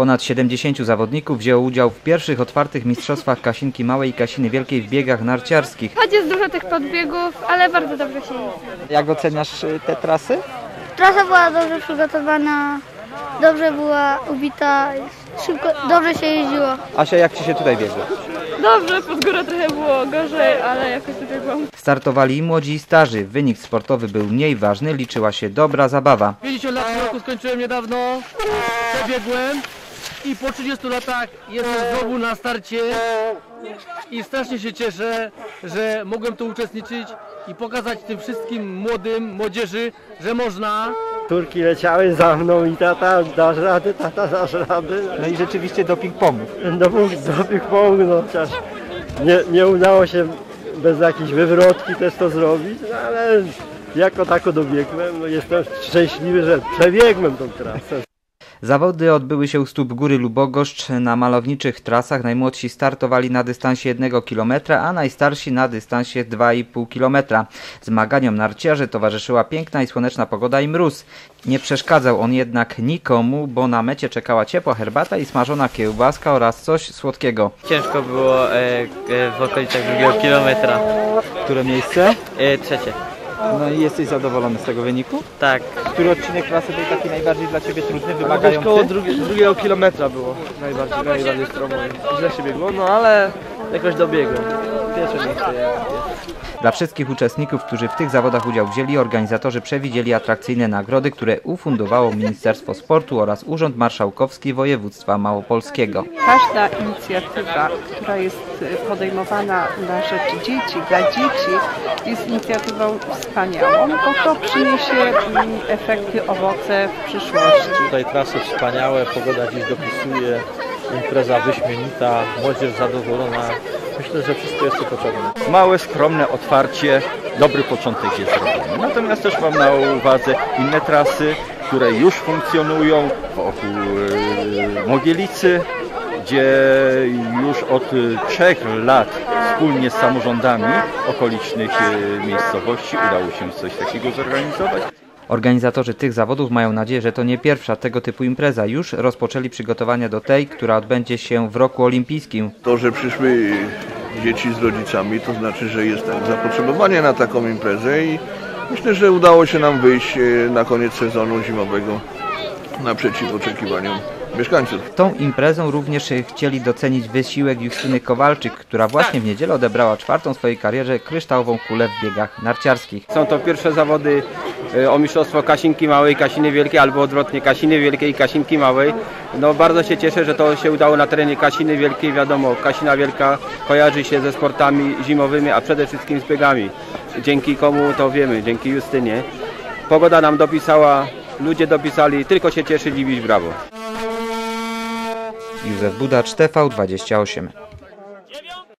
Ponad 70 zawodników wzięło udział w pierwszych otwartych mistrzostwach Kasinki Małej i Kasiny Wielkiej w biegach narciarskich. Choć jest dużo tych podbiegów, ale bardzo dobrze się jeździ. Jak oceniasz y, te trasy? Trasa była dobrze przygotowana, dobrze była ubita, szybko, dobrze się jeździło. Asia, jak Ci się tutaj biegło? Dobrze, pod górę trochę było gorzej, ale jakoś tutaj było. Startowali i młodzi i starzy. Wynik sportowy był mniej ważny, liczyła się dobra zabawa. 50 lat w roku skończyłem niedawno, przebiegłem i po 30 latach jestem znowu na starcie i strasznie się cieszę, że mogłem tu uczestniczyć i pokazać tym wszystkim młodym, młodzieży, że można. Turki leciały za mną i tata, dasz radę, tata, dasz radę. No i rzeczywiście doping pomógł. No mógł sobie pomógł, no chociaż nie, nie udało się bez jakiejś wywrotki też to zrobić, no ale jako tako dobiegłem, no jestem szczęśliwy, że przebiegłem tą trasę. Zawody odbyły się u stóp góry Lubogoszcz na malowniczych trasach. Najmłodsi startowali na dystansie 1 km, a najstarsi na dystansie 2,5 km. Zmaganiom narciarzy towarzyszyła piękna i słoneczna pogoda i mróz. Nie przeszkadzał on jednak nikomu, bo na mecie czekała ciepła herbata i smażona kiełbaska oraz coś słodkiego. Ciężko było e, e, w okolicach drugiego kilometra. Które miejsce? E, trzecie. No i jesteś zadowolony z tego wyniku? Tak. Który odcinek trasy był taki najbardziej dla Ciebie trudny, Koło wymagający? drugi, drugiego kilometra było najbardziej, najbardziej stromo. Źle się biegło, no ale jakoś dobiegłem. Pierwsze miejsce jest. Dla wszystkich uczestników, którzy w tych zawodach udział wzięli, organizatorzy przewidzieli atrakcyjne nagrody, które ufundowało Ministerstwo Sportu oraz Urząd Marszałkowski Województwa Małopolskiego. Każda inicjatywa, która jest e, podejmowana na rzecz dzieci, dla dzieci, jest inicjatywą wspaniałą, bo to przyniesie mm, efekty, owoce w przyszłości. Tutaj trasy wspaniałe, pogoda dziś dopisuje, impreza wyśmienita, młodzież zadowolona. Myślę, że wszystko jest tu potrzebne. Małe, skromne otwarcie, dobry początek jest zrobiony. Natomiast też mam na uwadze inne trasy, które już funkcjonują wokół e, Mogielicy, gdzie już od e, trzech lat wspólnie z samorządami okolicznych e, miejscowości udało się coś takiego zorganizować. Organizatorzy tych zawodów mają nadzieję, że to nie pierwsza tego typu impreza. Już rozpoczęli przygotowania do tej, która odbędzie się w roku olimpijskim. To, że przyszły dzieci z rodzicami, to znaczy, że jest tam zapotrzebowanie na taką imprezę i myślę, że udało się nam wyjść e, na koniec sezonu zimowego naprzeciw oczekiwaniom mieszkańców. Tą imprezą również chcieli docenić wysiłek Justyny Kowalczyk, która właśnie w niedzielę odebrała czwartą w swojej karierze kryształową kulę w biegach narciarskich. Są to pierwsze zawody o mistrzostwo Kasinki Małej, Kasiny Wielkiej albo odwrotnie Kasiny Wielkiej i Kasinki Małej. No bardzo się cieszę, że to się udało na terenie Kasiny Wielkiej. Wiadomo, Kasina Wielka kojarzy się ze sportami zimowymi, a przede wszystkim z biegami. Dzięki komu to wiemy, dzięki Justynie. Pogoda nam dopisała, ludzie dopisali, tylko się cieszyć i bić brawo. Józef Budacz, TV28.